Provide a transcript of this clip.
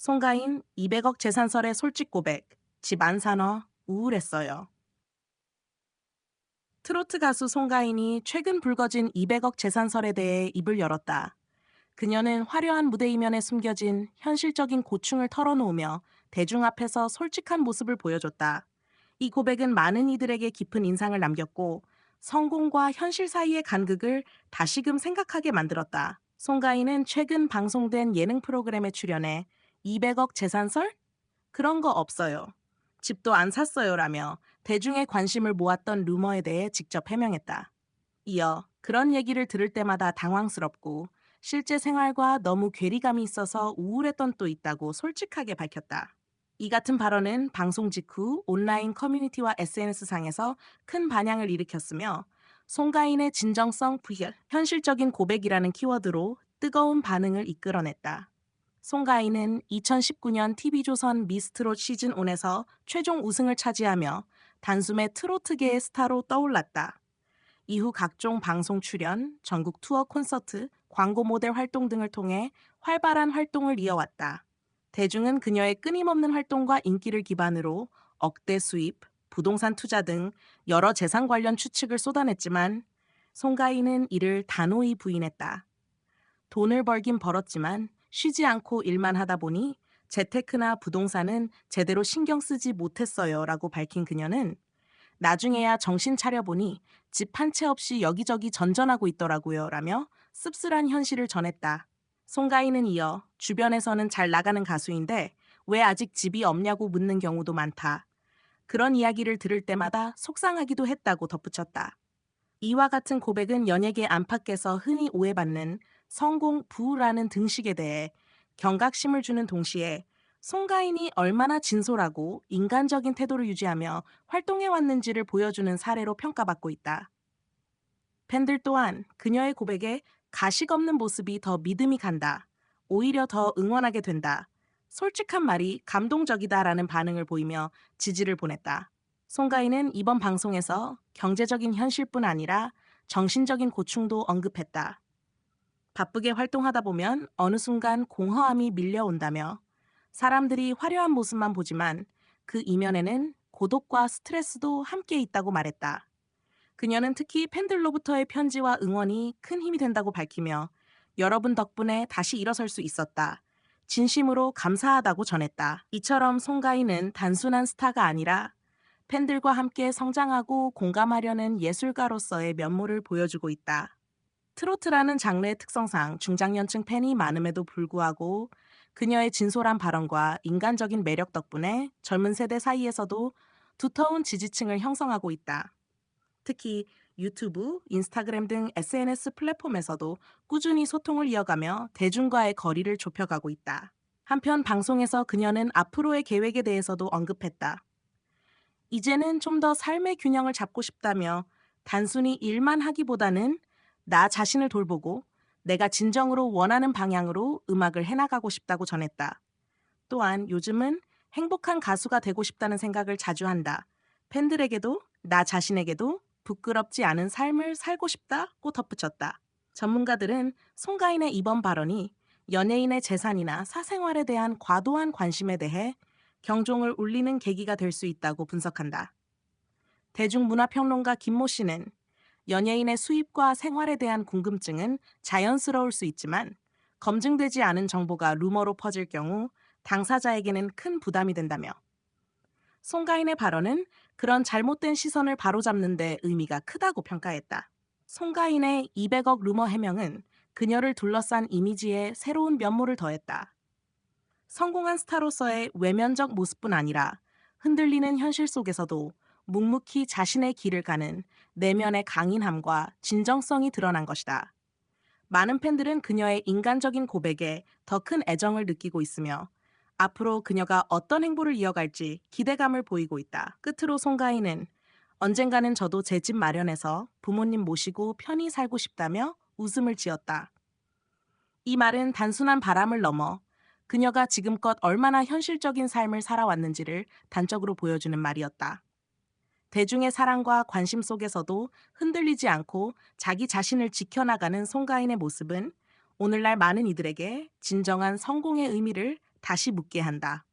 송가인 200억 재산설의 솔직 고백. 집안 사너 우울했어요. 트로트 가수 송가인이 최근 불거진 200억 재산설에 대해 입을 열었다. 그녀는 화려한 무대 이면에 숨겨진 현실적인 고충을 털어놓으며 대중 앞에서 솔직한 모습을 보여줬다. 이 고백은 많은 이들에게 깊은 인상을 남겼고 성공과 현실 사이의 간극을 다시금 생각하게 만들었다. 송가인은 최근 방송된 예능 프로그램에 출연해 200억 재산설? 그런 거 없어요. 집도 안 샀어요 라며 대중의 관심을 모았던 루머에 대해 직접 해명했다. 이어 그런 얘기를 들을 때마다 당황스럽고 실제 생활과 너무 괴리감이 있어서 우울했던 또 있다고 솔직하게 밝혔다. 이 같은 발언은 방송 직후 온라인 커뮤니티와 SNS상에서 큰 반향을 일으켰으며 송가인의 진정성 부혈, 현실적인 고백이라는 키워드로 뜨거운 반응을 이끌어냈다. 송가인은 2019년 TV조선 미스트롯 시즌 1에서 최종 우승을 차지하며 단숨에 트로트계의 스타로 떠올랐다. 이후 각종 방송 출연, 전국 투어 콘서트, 광고 모델 활동 등을 통해 활발한 활동을 이어왔다. 대중은 그녀의 끊임없는 활동과 인기를 기반으로 억대 수입, 부동산 투자 등 여러 재산 관련 추측을 쏟아냈지만 송가인은 이를 단호히 부인했다. 돈을 벌긴 벌었지만 쉬지 않고 일만 하다 보니 재테크나 부동산은 제대로 신경 쓰지 못했어요 라고 밝힌 그녀는 나중에야 정신 차려보니 집 한 채 없이 여기저기 전전하고 있더라고요 라며 씁쓸한 현실을 전했다. 송가인은 이어 주변에서는 잘 나가는 가수인데 왜 아직 집이 없냐고 묻는 경우도 많다. 그런 이야기를 들을 때마다 속상하기도 했다고 덧붙였다. 이와 같은 고백은 연예계 안팎에서 흔히 오해받는 성공 부라는 등식에 대해 경각심을 주는 동시에 송가인이 얼마나 진솔하고 인간적인 태도를 유지하며 활동해 왔는지를 보여주는 사례로 평가받고 있다. 팬들 또한 그녀의 고백에 가식 없는 모습이 더 믿음이 간다. 오히려 더 응원하게 된다. 솔직한 말이 감동적이다라는 반응을 보이며 지지를 보냈다. 송가인은 이번 방송에서 경제적인 현실뿐 아니라 정신적인 고충도 언급했다. 바쁘게 활동하다 보면 어느 순간 공허함이 밀려온다며 사람들이 화려한 모습만 보지만 그 이면에는 고독과 스트레스도 함께 있다고 말했다. 그녀는 특히 팬들로부터의 편지와 응원이 큰 힘이 된다고 밝히며 여러분 덕분에 다시 일어설 수 있었다. 진심으로 감사하다고 전했다. 이처럼 송가인은 단순한 스타가 아니라 팬들과 함께 성장하고 공감하려는 예술가로서의 면모를 보여주고 있다. 트로트라는 장르의 특성상 중장년층 팬이 많음에도 불구하고 그녀의 진솔한 발언과 인간적인 매력 덕분에 젊은 세대 사이에서도 두터운 지지층을 형성하고 있다. 특히 유튜브, 인스타그램 등 SNS 플랫폼에서도 꾸준히 소통을 이어가며 대중과의 거리를 좁혀가고 있다. 한편 방송에서 그녀는 앞으로의 계획에 대해서도 언급했다. 이제는 좀 더 삶의 균형을 잡고 싶다며 단순히 일만 하기보다는 나 자신을 돌보고 내가 진정으로 원하는 방향으로 음악을 해나가고 싶다고 전했다. 또한 요즘은 행복한 가수가 되고 싶다는 생각을 자주 한다. 팬들에게도 나 자신에게도 부끄럽지 않은 삶을 살고 싶다고 덧붙였다. 전문가들은 송가인의 이번 발언이 연예인의 재산이나 사생활에 대한 과도한 관심에 대해 경종을 울리는 계기가 될 수 있다고 분석한다. 대중문화평론가 김모 씨는 연예인의 수입과 생활에 대한 궁금증은 자연스러울 수 있지만 검증되지 않은 정보가 루머로 퍼질 경우 당사자에게는 큰 부담이 된다며 송가인의 발언은 그런 잘못된 시선을 바로잡는 데 의미가 크다고 평가했다. 송가인의 200억 루머 해명은 그녀를 둘러싼 이미지에 새로운 면모를 더했다. 성공한 스타로서의 외면적 모습뿐 아니라 흔들리는 현실 속에서도 묵묵히 자신의 길을 가는 내면의 강인함과 진정성이 드러난 것이다. 많은 팬들은 그녀의 인간적인 고백에 더 큰 애정을 느끼고 있으며 앞으로 그녀가 어떤 행보를 이어갈지 기대감을 보이고 있다. 끝으로 송가인은 언젠가는 저도 제 집 마련해서 부모님 모시고 편히 살고 싶다며 웃음을 지었다. 이 말은 단순한 바람을 넘어 그녀가 지금껏 얼마나 현실적인 삶을 살아왔는지를 단적으로 보여주는 말이었다. 대중의 사랑과 관심 속에서도 흔들리지 않고 자기 자신을 지켜나가는 송가인의 모습은 오늘날 많은 이들에게 진정한 성공의 의미를 다시 묻게 한다.